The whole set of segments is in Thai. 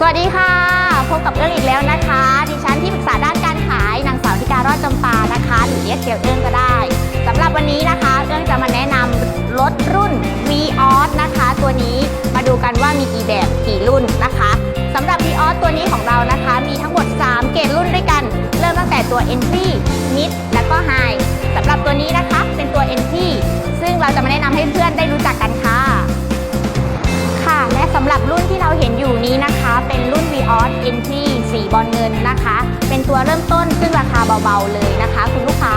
สวัสดีค่ะ พบกับเอื้องอีกแล้วนะคะ ดิฉันที่ปรึกษาด้านการขายนางสาวธิการอดจำปานะคะ หรือเรียกเกียวเอื้องก็ได้สำหรับวันนี้นะคะ เอื้องจะมาแนะนำรถรุ่น v ีออสนะคะ ตัวนี้มาดูกันว่ามีกี่แบบกี่รุ่นนะคะสำหรับ v ีออสตัวนี้ของเรานะคะ มีทั้งหมด 3 เกรดรุ่นด้วยกัน เริ่มตั้งแต่ตัว Entry Mid และก็ High สำหรับตัวนี้นะคะเป็นตัว Entry ซึ่งเราจะมาแนะนำให้เพื่อนได้รู้จักกันค่ะ ค่ะ และสำหรับรุ่นที่เราเห็นอยู่นี้ v ีออส Entry สีบอลเงินนะคะ เป็นตัวเริ่มต้นซึ่งราคาเบาๆเลยนะคะ คุณลูกค้า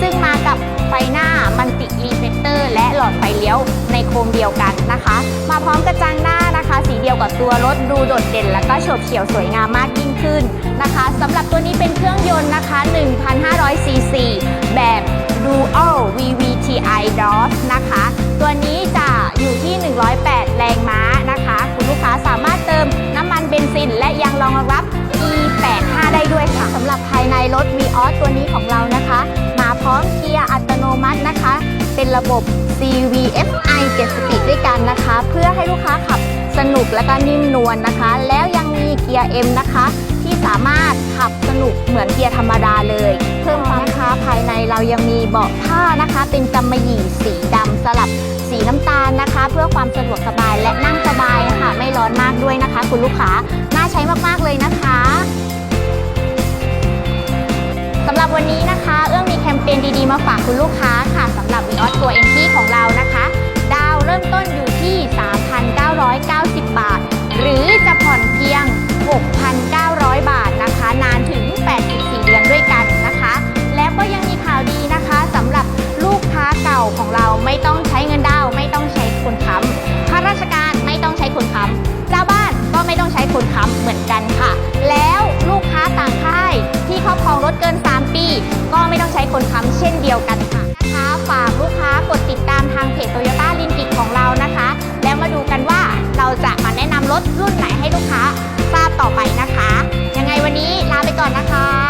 ซึ่งมากับไฟหน้ามันติรีเฟกเตอร์ และหลอดไฟเลี้ยวในโครงเดียวกันนะคะ มาพร้อมกระจังหน้านะคะ สีเดียวกับตัวรถดูโดดเด่น และก็โฉบเฉี่ยวสวยงามมากยิ่งขึ้นนะคะสำหรับตัวนี้เป็นเครื่องยนต์นะคะ1,500ซีซีแบบ Dual VVTi DOS นะคะ ออสตัวนี้ของเรานะคะ มาพร้อมเกียร์อัตโนมัตินะคะ เป็นระบบ CVFI 7สปีดด้วยกันนะคะ เพื่อให้ลูกค้าขับสนุกและก็นิ่มนวลนะคะ แล้วยังมีเกียร์ M นะคะ ที่สามารถขับสนุกเหมือนเกียร์ธรรมดาเลย เพิ่มความค้าภายในเรายังมีเบาะผ้านะคะ เป็นกำมะหยี่สีดำสลับสีน้ำตาลนะคะ เพื่อความสะดวกสบายและนั่งสบายนะคะไม่ร้อนมากด้วยนะคะ คุณลูกค้าน่าใช้มากๆเลยนะคะ วันนี้นะคะ เอื้องมีแคมเปญดีๆ มาฝากคุณลูกค้าค่ะสำหรับ v ีออสตัว n t ของเรานะคะ ดาวเริ่มต้นอยู่ที่ 3,990 บาท หรือจะผ่อนเพียง 6,900 บาทนะคะ นานถึง 84 เดือนด้วยกันนะคะ แล้วก็ยังมีข่าวดีนะคะสำหรับลูกค้าเก่าของเราไม่ต้องใช้เงินดาวไม่ต้องใช้คนค้ำข้าราชการไม่ต้องใช้คนค้ำเจ้าบ้านก็ไม่ต้องใช้คนค้ำเหมือนกันค่ะ แล้ว ก็ไม่ต้องใช้คนค้ำเช่นเดียวกันค่ะนะคะฝากลูกค้ากดติดตามทางเพจโตโยต้าลินกิของเรานะคะ แล้วมาดูกันว่าเราจะมาแนะนำรถรุ่นไหนให้ลูกค้าทราบต่อไปนะคะ ยังไงวันนี้ลาไปก่อนนะคะ